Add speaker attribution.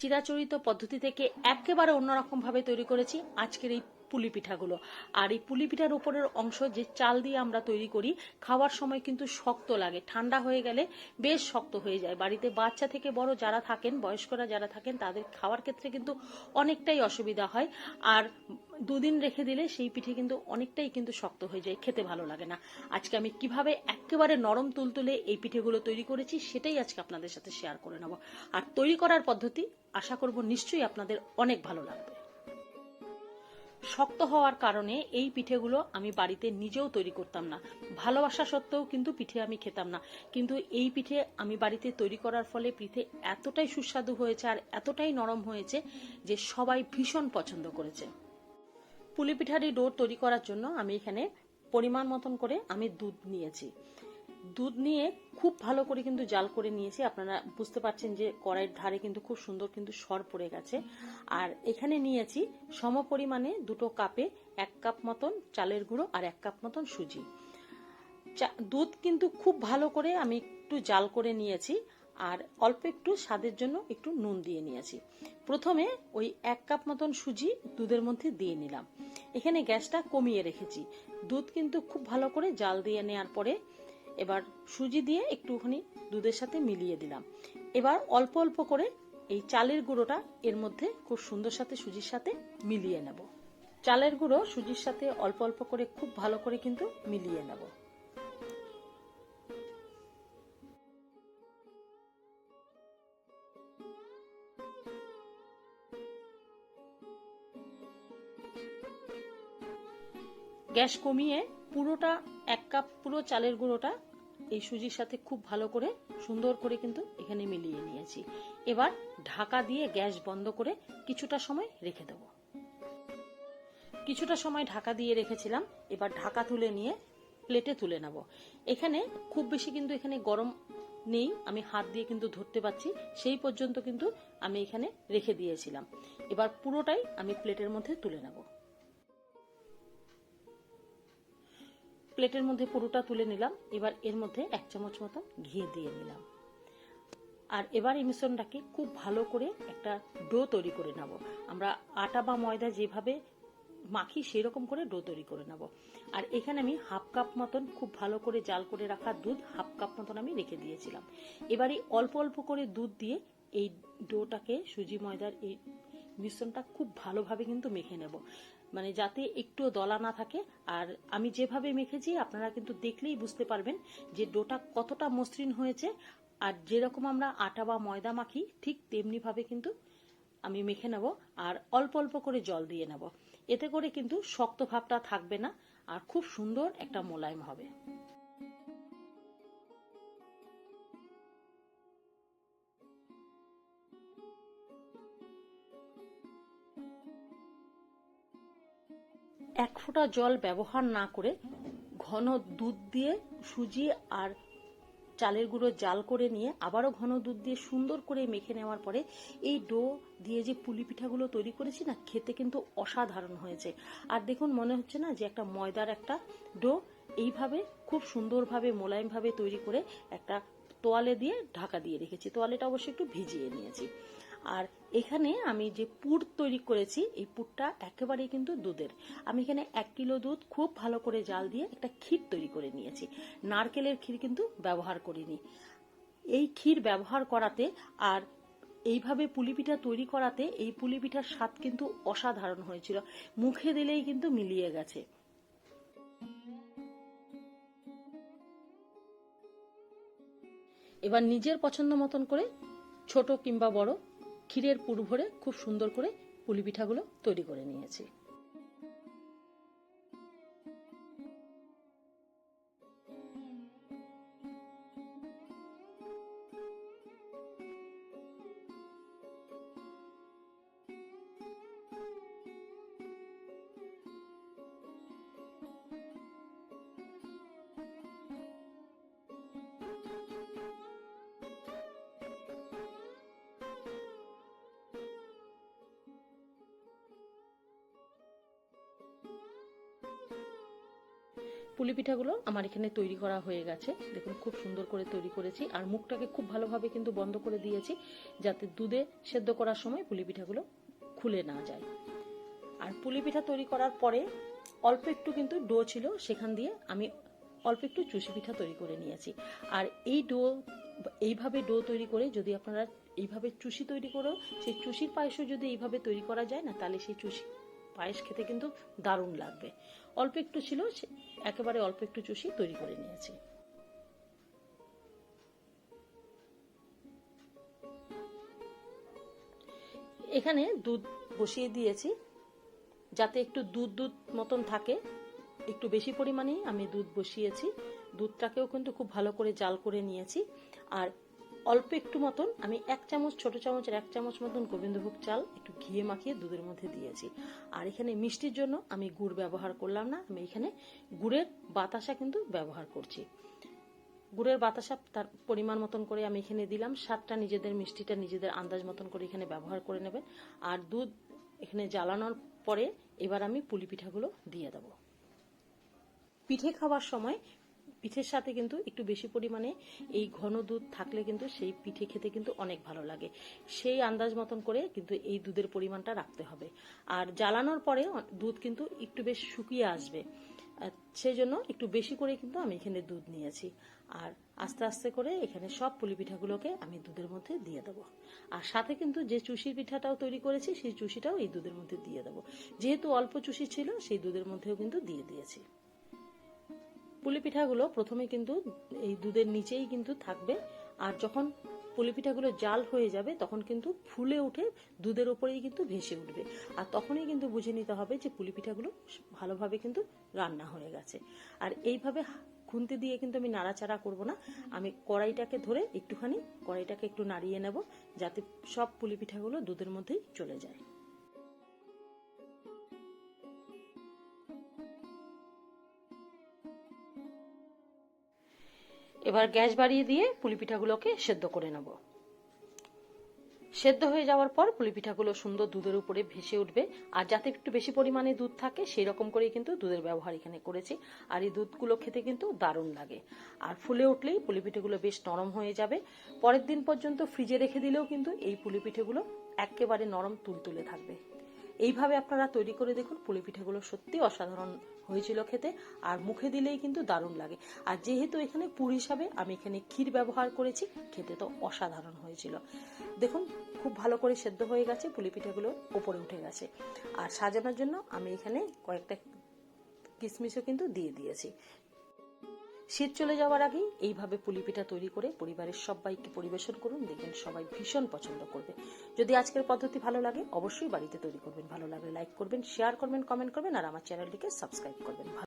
Speaker 1: চিরাচরিত পদ্ধতি থেকে একেবারে অন্যরকমভাবে তৈরি করেছি। আজকের এই পুলি পিঠাগুলো আর এই পুলি পিঠার উপরের অংশ যে চাল দিয়ে আমরা তৈরি করি, খাওয়ার সময় কিন্তু শক্ত লাগে। ঠান্ডা হয়ে গেলে বেশ শক্ত হয়ে যায়। বাড়িতে বাচ্চা থেকে বড় যারা থাকেন, বয়স্করা যারা থাকেন, তাদের খাওয়ার ক্ষেত্রে কিন্তু অনেকটাই অসুবিধা হয়। আর দুদিন রেখে দিলে সেই পিঠে কিন্তু অনেকটাই কিন্তু শক্ত হয়ে যায়, খেতে ভালো লাগে না। আজকে আমি কীভাবে একেবারে নরম তুলতুলে এই পিঠেগুলো তৈরি করেছি, সেটাই আজকে আপনাদের সাথে শেয়ার করে নেব। আর তৈরি করার পদ্ধতি আশা করব নিশ্চয়ই আপনাদের অনেক ভালো লাগবে। শক্ত হওয়ার কারণে এই পিঠেগুলো আমি বাড়িতে নিজেও তৈরি করতাম না। ভালোবাসা সত্ত্বেও কিন্তু পিঠে আমি খেতাম না। কিন্তু এই পিঠে আমি বাড়িতে তৈরি করার ফলে পিঠে এতটাই সুস্বাদু হয়েছে আর এতটাই নরম হয়েছে যে সবাই ভীষণ পছন্দ করেছে। পুলি পিঠার এই ডো তৈরি করার জন্য আমি এখানে পরিমাণ মতন করে আমি দুধ নিয়েছি। দুধ নিয়ে খুব ভালো করে কিন্তু জাল করে নিয়েছি। আপনারা বুঝতে পারছেন যে কড়াইয়ের ধারে কিন্তু খুব সুন্দর কিন্তু সর পড়ে গেছে। আর এখানে নিয়েছি সম পরিমাণে দুটো কাপে এক কাপ মতন চালের গুঁড়ো আর এক কাপ মতন সুজি। দুধ কিন্তু খুব ভালো করে আমি একটু জাল করে নিয়েছি আর অল্প একটু স্বাদের জন্য একটু নুন দিয়ে নিয়েছি। প্রথমে ওই এক কাপ মতন সুজি দুধের মধ্যে দিয়ে নিলাম। এখানে গ্যাসটা কমিয়ে রেখেছি। দুধ কিন্তু খুব ভালো করে জাল দিয়ে নেওয়ার পরে এবার সুজি দিয়ে একটুখানি দুধের সাথে মিলিয়ে দিলাম। এবার অল্প অল্প করে এই চালের গুঁড়োটা এর মধ্যে খুব সুন্দর সাথে সুজির সাথে মিলিয়ে নেব। চালের গুঁড়ো সুজির সাথে অল্প অল্প করে খুব ভালো করে কিন্তু মিলিয়ে নেব। গ্যাস কমিয়ে পুরোটা এক কাপ পুরো চালের গুঁড়োটা এই সুজির সাথে খুব ভালো করে, সুন্দর করে কিন্তু এখানে মিলিয়ে নিয়েছি। এবার ঢাকা দিয়ে গ্যাস বন্ধ করে কিছুটা সময় রেখে দেবো। কিছুটা সময় ঢাকা দিয়ে রেখেছিলাম, এবার ঢাকা তুলে নিয়ে প্লেটে তুলে নেব। এখানে খুব বেশি কিন্তু এখানে গরম নেই, আমি হাত দিয়ে কিন্তু ধরতে পারছি, সেই পর্যন্ত কিন্তু আমি এখানে রেখে দিয়েছিলাম। এবার পুরোটাই আমি প্লেটের মধ্যে তুলে নেব। প্লেটের মধ্যে পুরোটা তুলে নিলাম। এবার এর মধ্যে এক চামচ মতো ঘি দিয়ে নিলাম। আর এবার এই মিশ্রণটাকে খুব ভালো করে একটা ডো তৈরি করে নেব। আমরা আটা বা ময়দা যেভাবে মাখি সেই রকম করে ডো তৈরি করে নেব। আর এখানে আমি হাফ কাপ মতন খুব ভালো করে জাল করে রাখা দুধ হাফ কাপ মতন আমি রেখে দিয়েছিলাম। এবার এই অল্প অল্প করে দুধ দিয়ে এই ডোটাকে সুজি ময়দার এই মিশ্রণটা খুব ভালোভাবে কিন্তু মেখে নেব। মানে যাতে একটু দলা না থাকে। আর আমি যেভাবে মেখেছি, আপনারা কিন্তু দেখলেই বুঝতে পারবেন যে ডোটা কতটা মসৃণ হয়েছে। আর যেরকম আমরা আটা বা ময়দা মাখি, ঠিক তেমনি ভাবে কিন্তু আমি মেখে নেব আর অল্প অল্প করে জল দিয়ে নেব। এতে করে কিন্তু শক্ত ভাবটা থাকবে না আর খুব সুন্দর একটা মোলায়েম হবে। এক ফোঁটা জল ব্যবহার না করে ঘন দুধ দিয়ে সুজি আর চালের গুঁড়ো জাল করে নিয়ে আবারও ঘন দুধ দিয়ে সুন্দর করে মেখে নেওয়ার পরে এই ডো দিয়ে যে পুলি পিঠাগুলো তৈরি করেছি না, খেতে কিন্তু অসাধারণ হয়েছে। আর দেখুন, মনে হচ্ছে না যে একটা ময়দার একটা ডো এইভাবে খুব সুন্দরভাবে, মোলায়েমভাবে তৈরি করে একটা তোয়ালে দিয়ে ঢাকা দিয়ে রেখেছি। তোয়ালেটা অবশ্যই একটু ভিজিয়ে নিয়েছি। আর এখানে আমি যে পুর তৈরি করেছি, এই পুরটা একেবারেই কিন্তু দুধের। আমি এখানে এক কিলো দুধ খুব ভালো করে জাল দিয়ে একটা ক্ষীর তৈরি করে নিয়েছি। নারকেলের ক্ষীর কিন্তু ব্যবহার করিনি। এই ক্ষীর ব্যবহার করাতে আর এইভাবে পুলি পিঠা তৈরি করাতে এই পুলি পিঠার স্বাদ কিন্তু অসাধারণ হয়েছিল। মুখে দিলেই কিন্তু মিলিয়ে গেছে। এবার নিজের পছন্দ মতন করে, ছোট কিংবা বড় ক্ষীরের পুর ভরে খুব সুন্দর করে পুলি পিঠাগুলো তৈরি করে নিয়েছি। পুলি পিঠাগুলো আমার এখানে তৈরি করা হয়ে গেছে। দেখুন, খুব সুন্দর করে তৈরি করেছি আর মুখটাকে খুব ভালোভাবে কিন্তু বন্ধ করে দিয়েছি যাতে দুধে সেদ্ধ করার সময় পুলি পিঠাগুলো খুলে না যায়। আর পুলি পিঠা তৈরি করার পরে অল্প একটু কিন্তু ডো ছিল, সেখান দিয়ে আমি অল্প একটু চুষি পিঠা তৈরি করে নিয়েছি। আর এই ডো, এইভাবে ডো তৈরি করে যদি আপনারা এইভাবে চুষি তৈরি করেও, সেই চুষির পায়েসও যদি এইভাবে তৈরি করা যায় না, তাহলে সেই চুষি পায়েস খেতে কিন্তু দারুণ লাগবে। অল্প একটু ছিল একেবারে অল্প একটু চুষি তৈরি করে নিয়েছি। এখানে দুধ বসিয়ে দিয়েছি, যাতে একটু দুধ দুধ মতন থাকে। একটু বেশি পরিমাণেই আমি দুধ বসিয়েছি। দুধটাকেও কিন্তু খুব ভালো করে জাল করে নিয়েছি। আর অল্প একটু মতন আমি এক চামচ, ছোট চামচের এক চামচ মতন গোবিন্দভোগ চাল একটু ঘিয়ে মাখিয়ে দুধের মধ্যে দিয়েছি। আর এখানে মিষ্টির জন্য আমি গুড় ব্যবহার করলাম না, আমি এখানে গুড়ের বাতাসা কিন্তু ব্যবহার করছি। গুড়ের বাতাসা তার পরিমাণ মতন করে আমি এখানে দিলাম, স্বাদটা নিজেদের, মিষ্টিটা নিজেদের আন্দাজ মতন করে এখানে ব্যবহার করে নেবেন। আর দুধ এখানে জ্বালানোর পরে এবার আমি পুলি পিঠাগুলো দিয়ে দেবো। পিঠে খাওয়ার সময় পিঠের সাথে কিন্তু একটু বেশি পরিমাণে এই ঘন দুধ থাকলে কিন্তু সেই পিঠে খেতে কিন্তু অনেক ভালো লাগে। সেই আন্দাজ মতন করে কিন্তু এই দুধের পরিমাণটা রাখতে হবে। আর জ্বালানোর পরে দুধ কিন্তু একটু বেশ শুকিয়ে আসবে। সেই জন্য একটু বেশি করে কিন্তু আমি এখানে দুধ নিয়েছি। আর আস্তে আস্তে করে এখানে সব পুলি পিঠাগুলোকে আমি দুধের মধ্যে দিয়ে দেবো। আর সাথে কিন্তু যে চুষির পিঠাটাও তৈরি করেছি, সেই চুষিটাও এই দুধের মধ্যে দিয়ে দেবো। যেহেতু অল্প চুষি ছিল, সেই দুধের মধ্যেও কিন্তু দিয়ে দিয়েছি। পুলি পিঠাগুলো প্রথমে কিন্তু এই দুধের নিচেই কিন্তু থাকবে। আর যখন পুলি পিঠাগুলো জাল হয়ে যাবে, তখন কিন্তু ফুলে উঠে দুধের ওপরেই কিন্তু ভেসে উঠবে। আর তখনই কিন্তু বুঝে নিতে হবে যে পুলি পিঠাগুলো ভালোভাবে কিন্তু রান্না হয়ে গেছে। আর এইভাবে খুন্তি দিয়ে কিন্তু আমি নাড়াচাড়া করব না। আমি কড়াইটাকে ধরে একটুখানি কড়াইটাকে একটু নাড়িয়ে নেব যাতে সব পুলি পিঠাগুলো দুধের মধ্যেই চলে যায়। এবার গ্যাস বাড়িয়ে দিয়ে পুলি পিঠাগুলোকে সেদ্ধ করে নেব। সেদ্ধ হয়ে যাওয়ার পর পুলি পিঠাগুলো সুন্দর দুধের উপরে ভেসে উঠবে। আর যাতে একটু বেশি পরিমাণে দুধ থাকে সেই রকম করেই কিন্তু দুধের ব্যবহার এখানে করেছি। আর এই দুধগুলো খেতে কিন্তু দারুণ লাগে। আর ফুলে উঠলেই পুলি পিঠেগুলো বেশ নরম হয়ে যাবে। পরের দিন পর্যন্ত ফ্রিজে রেখে দিলেও কিন্তু এই পুলি পিঠেগুলো একেবারে নরম তুলতুলে থাকবে। এইভাবে আপনারা তৈরি করে দেখুন পুলি পিঠাগুলো সত্যি অসাধারণ হয়েছিল খেতে, আর মুখে দিলেই কিন্তু দারুণ লাগে। আর যেহেতু এখানে পুর হিসাবে আমি এখানে ক্ষীর ব্যবহার করেছি, খেতে তো অসাধারণ হয়েছিল। দেখুন, খুব ভালো করে সেদ্ধ হয়ে গেছে, পুলি পিঠাগুলো ওপরে উঠে গেছে। আর সাজানোর জন্য আমি এখানে কয়েকটা কিশমিশও কিন্তু দিয়ে দিয়েছি। শীত চলে যাওয়ার আগেই এইভাবে পুলি পিঠা তৈরি করে পরিবারের সবাইকে পরিবেশন করুন। দেখবেন সবাই ভীষণ পছন্দ করবে। যদি আজকের পদ্ধতি ভালো লাগে, অবশ্যই বাড়িতে তৈরি করবেন। ভালো লাগলে লাইক করবেন শেয়ার করবেন কমেন্ট করবেন, আর আমার চ্যানেলটিকে সাবস্ক্রাইব করবেন।